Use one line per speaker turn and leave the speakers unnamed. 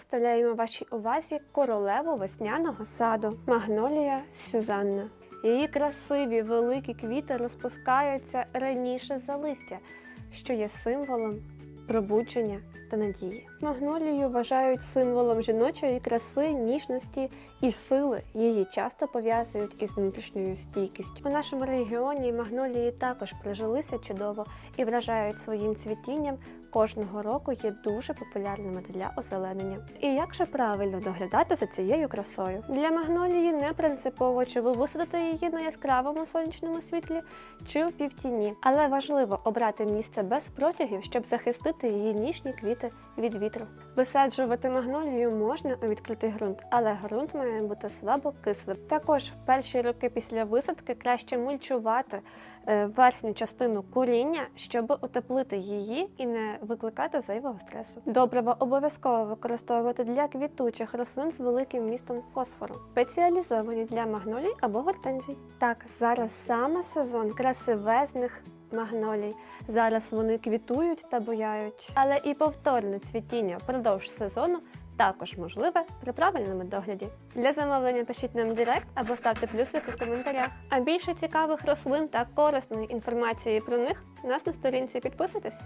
представляємо вашій увазі королеву весняного саду Магнолія Сюзанна. Її красиві великі квіти розпускаються раніше за листя, що є символом пробудження та надії. Магнолію вважають символом жіночої краси, ніжності і сили. Її часто пов'язують із внутрішньою стійкістю. У нашому регіоні магнолії також прижилися чудово і вражають своїм цвітінням. Кожного року є дуже популярними для озеленення. І як же правильно доглядати за цією красою? Для магнолії не принципово, чи ви висадите її на яскравому сонячному світлі чи в півтіні, але важливо обрати місце без протягів, щоб захистити її ніжні квіти від вітру. Висаджувати магнолію можна у відкритий ґрунт, але ґрунт має бути слабо кислим. Також в перші роки після висадки краще мульчувати е, верхню частину коріння, щоб утеплити її і не викликати зайвого стресу. Добрива обов'язково використовувати для квітучих рослин з великим містом фосфору, спеціалізовані для магнолій або гортензій. Так, зараз саме сезон красивезних магнолій. Зараз вони квітують та буяють, але і повторне цвітіння впродовж сезону також можливе при правильному догляді. Для замовлення пишіть нам в директ або ставте плюсики в коментарях. А більше цікавих рослин та корисної інформації про них у нас на сторінці підписуйтесь.